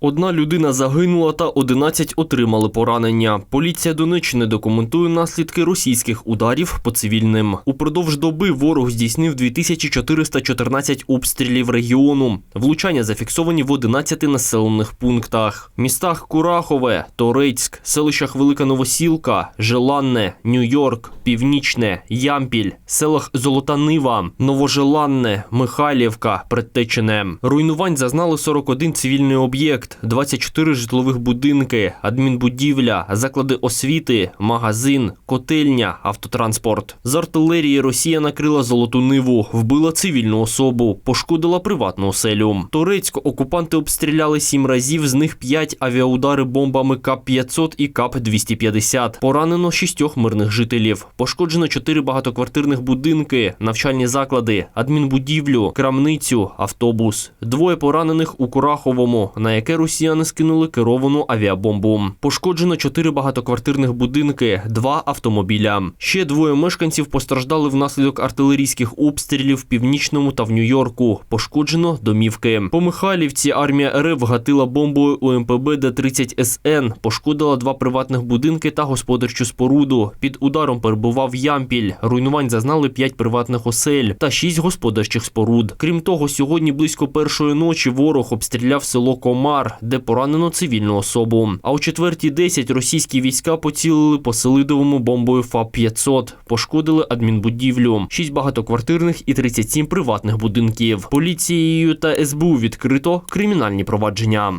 Одна людина загинула та 11 отримали поранення. Поліція Донеччини документує наслідки російських ударів по цивільним. Упродовж доби ворог здійснив 2414 обстрілів регіону. Влучання зафіксовані в 11 населених пунктах: містах Курахове, Торецьк, селищах Велика Новосілка, Желанне, Нью-Йорк, Північне, Ямпіль, селах Золота Нива, Новожеланне, Михайлівка, Предтечене. Руйнувань зазнали 41 цивільний об'єкт, 24 житлових будинки, адмінбудівля, заклади освіти, магазин, котельня, автотранспорт. З артилерії Росія накрила Золоту Ниву, вбила цивільну особу, пошкодила приватну оселю. Турецьк окупанти обстріляли сім разів, з них 5 авіаудари бомбами КАП-500 і КАП-250. Поранено шістьох мирних жителів. Пошкоджено чотири багатоквартирних будинки, навчальні заклади, адмінбудівлю, крамницю, автобус. Двоє поранених у Кураховому, на яке росіяни скинули керовану авіабомбу. Пошкоджено чотири багатоквартирних будинки, два автомобіля. Ще двоє мешканців постраждали внаслідок артилерійських обстрілів в північному та в Нью-Йорку. Пошкоджено домівки. По Михайлівці армія РФ гатила бомбою у МПБ Д-30 СН. Пошкодила два приватних будинки та господарчу споруду. Під ударом перебував Ямпіль. Руйнувань зазнали п'ять приватних осель та шість господарчих споруд. Крім того, сьогодні близько першої ночі ворог обстріляв село Комар, де поранено цивільну особу. А о четвертій 10 російські війська поцілили по Селидовому бомбою ФАП-500. Пошкодили адмінбудівлю, шість багатоквартирних і 37 приватних будинків. Поліцією та СБУ відкрито кримінальні провадження.